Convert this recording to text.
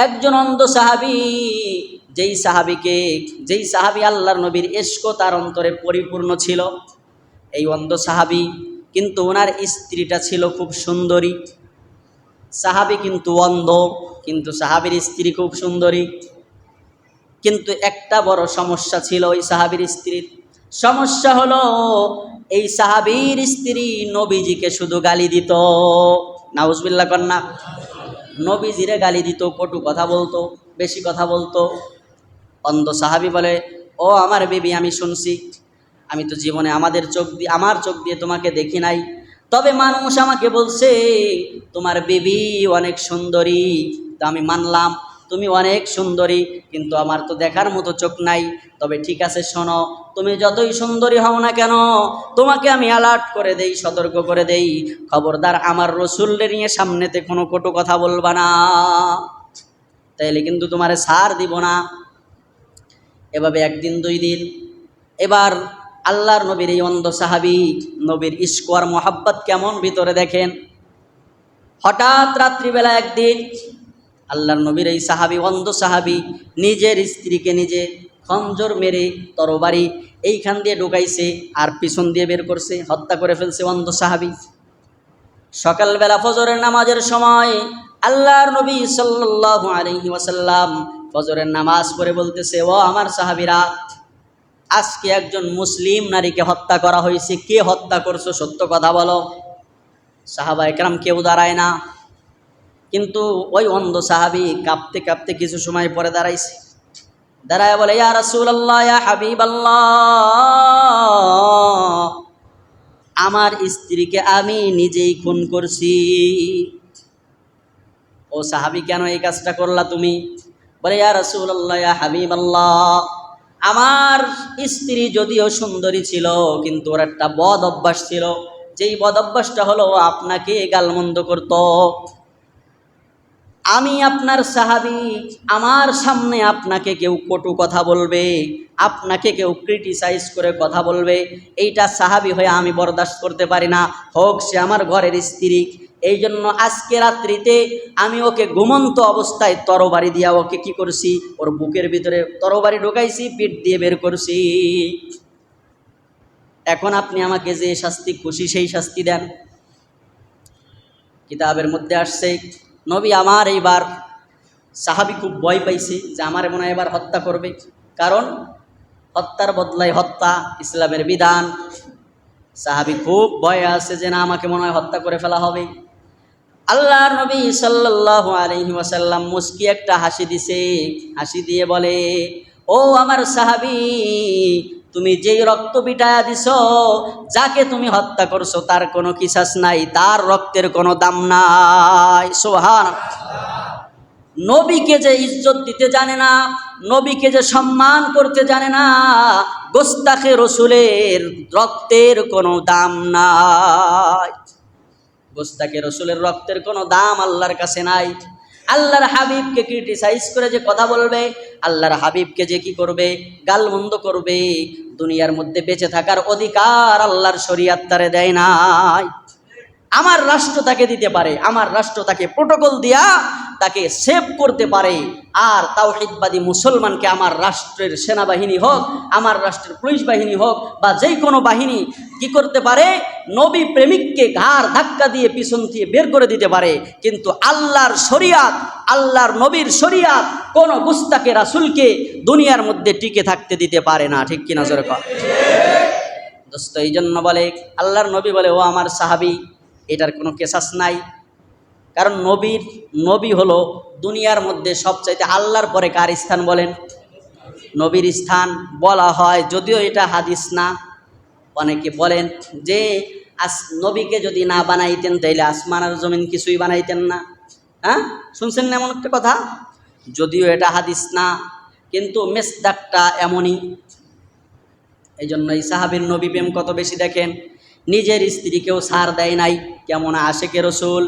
একজন অন্ধ সাহাবি, যেই সাহাবিকে, যেই সাহাবি আল্লাহর নবীর এস্ক তার অন্তরে পরিপূর্ণ ছিল। এই অন্ধ সাহাবি কিন্তু ওনার স্ত্রীটা ছিল খুব সুন্দরী। সাহাবি কিন্তু অন্ধ, কিন্তু সাহাবির স্ত্রী খুব সুন্দরী। কিন্তু একটা বড় সমস্যা ছিল ওই সাহাবির স্ত্রীর। সমস্যা হলো, এই সাহাবির স্ত্রী নবীজিকে শুধু গালি দিত। নাউজবিল্লা কন্যা। নবীজিরে গালি দিত, কটু কথা বলতো, বেশি কথা বলতো। অন্ধ সাহাবি বলে, ও আমার বেবি, আমি শুনছি। আমি তো জীবনে আমাদের চোখ দিয়ে, আমার চোখ দিয়ে তোমাকে দেখি নাই। তবে মানুষ আমাকে বলছে, তোমার বেবি অনেক সুন্দরী। তা আমি মানলাম তুমি অনেক সুন্দরী, কিন্তু আমার তো দেখার মতো চোখ নাই। তবে ঠিক আছে, শোনো, তুমি যতই সুন্দরী হও না কেন, তোমাকে আমি অ্যালার্ট করে দেই, সতর্ক করে দেই। খবরদার আমার রসুলরে নিয়ে সামনেতে কোনো কটু কথা বলবা না। তাইলে কিন্তু তোমারে সার দিব না। এভাবে একদিন, দুই দিন। এবার আল্লাহর নবীর এই অন্ধ সাহাবি, নবীর ইস্কোয়ার মোহাব্বত কেমন ভিতরে দেখেন? হঠাৎ রাত্রিবেলা একদিন আল্লাহর নবীর এই সাহাবি, অন্ধ সাহাবি, নিজের স্ত্রীকে নিজে খঞ্জর মেরে তরবারি এইখান দিয়ে ঢুকাইছে আর পিছন দিয়ে বের করছে, হত্যা করে ফেলছে অন্ধ সাহাবি। সকালবেলা ফজরের নামাজের সময় আল্লাহর নবী সাল্লাল্লাহু আলাইহি ওয়াসাল্লাম ফজরের নামাজ পড়ে বলতেছে, ও আমার সাহাবীরা, আজকে একজন মুসলিম নারীকে হত্যা করা হয়েছে। কে হত্যা করছ? সত্য কথা বলো। সাহাবা একরাম কেউ দাঁড়ায় না। কিন্তু ওই অন্ধ সাহাবি কাঁপতে কাঁপতে কিছু সময় পরে দাঁড়াইছে। দাঁড়ায় বলে, ইয়া রাসূলুল্লাহ, ইয়া হাবিবাল্লাহ, আমার স্ত্রীকে আমি নিজেই খুন করছি। ও সাহাবি, কেন এই কাজটা করলা তুমি? বলে, ইয়া রাসূলুল্লাহ, ইয়া হাবিবাল্লাহ, আমার স্ত্রী যদিও সুন্দরী ছিল, কিন্তু ওর একটা বদ অভ্যাস ছিল। যেই বদ অভ্যাসটা হলো আপনাকে গালমন্দ করত। আমি আপনার সাহাবি, আমার সামনে আপনাকে কেউ কটু কথা বলবে, আপনাকে কেউ ক্রিটিসাইজ করে কথা বলবে, এইটা সাহাবি হয়ে আমি বরদাস্ত করতে পারি না, হোক সে আমার ঘরের স্ত্রী। এই জন্য আজকে রাত্রিতে আমি ওকে ঘুমন্ত অবস্থায় তরবারি দিয়া ওকে কি করছি? ওর বুকের ভিতরে তরবারি ঢোকাইছি, পিঠ দিয়ে বের করছি। এখন আপনি আমাকে যে শাস্তি খুশি সেই শাস্তি দেন। কিতাবের মধ্যে আসছে নবী আমার এইবার সাহাবি খুব ভয় পাইছে যে আমার মনে হয় এবার হত্যা করবে। কারণ হত্যার বদলায় হত্যা, ইসলামের বিধান। সাহাবি খুব ভয় আছে যে না, আমাকে মনে হয় হত্যা করে ফেলা হবে। আল্লাহ নবী সাল্লাল্লাহু আলাইহি ওয়াসাল্লাম মুস্কি একটা হাসি দিছে। হাসি দিয়ে বলে, ও আমার সাহাবি তুমি যেই রক্ত বিটায়া দিছ, যাকে তুমি হত্যা করছ, তার কোনো কিসাস নাই, তার রক্তের কোনো দাম নাই। সোহান নবীকে যে ইজ্জত দিতে জানে না, নবীকে যে সম্মান করতে জানে না, গোস্তাখে রসুলের রক্তের কোনো দাম নাই। গোস্তাকে রসুলের রক্তের কোনো দাম আল্লাহর কাছে নাই। আল্লাহর হাবিবকে ক্রিটিসাইজ করে যে কথা বলবে, আল্লাহর হাবিবকে যে কি করবে, গালমন্দ করবে, দুনিয়ার মধ্যে বেঁচে থাকার অধিকার আল্লাহর শরিয়াত তারে দেয় নাই। আমার রাষ্ট্র তাকে দিতে পারে, আমার রাষ্ট্র তাকে প্রোটোকল দিয়া তাকে সেভ করতে পারে। আর তাওহিদবাদী মুসলমানকে আমার রাষ্ট্রের সেনাবাহিনী হোক, আমার রাষ্ট্রের পুলিশ বাহিনী হোক বা যেই কোনো বাহিনী কি করতে পারে? নবী প্রেমিককে ঘাড় ধাক্কা দিয়ে পিছন দিয়ে বের করে দিতে পারে। কিন্তু আল্লাহর শরিয়াত, আল্লাহর নবীর শরিয়াত কোনো গুস্তাকে, রাসুলকে দুনিয়ার মধ্যে টিকে থাকতে দিতে পারে না। ঠিক কিনা জোরে কর দোস্ত এই জন্য বলে, আল্লাহর নবী বলে, ও আমার সাহাবি, এটার কোনো কেসাস নাই। কারণ নবীর, নবী হলো দুনিয়ার মধ্যে সবচাইতে আল্লাহর পরে কার স্থান বলেন? নবীর স্থান বলা হয়, যদিও এটা হাদিস না, অনেকে বলেন যে আস, নবীকে যদি না বানাইতেন তাইলে আসমান আর জমিন কিছুই বানাইতেন না। হ্যাঁ? শুনছেন না এমন একটা কথা? যদিও এটা হাদিস না, কিন্তু মেসদাকটা এমনই। এই জন্য সাহাবির নবী প্রেম কত বেশি দেখেন? নিজের স্ত্রীকেও সার দেয় নাই, কেমন আশেকে রসুল।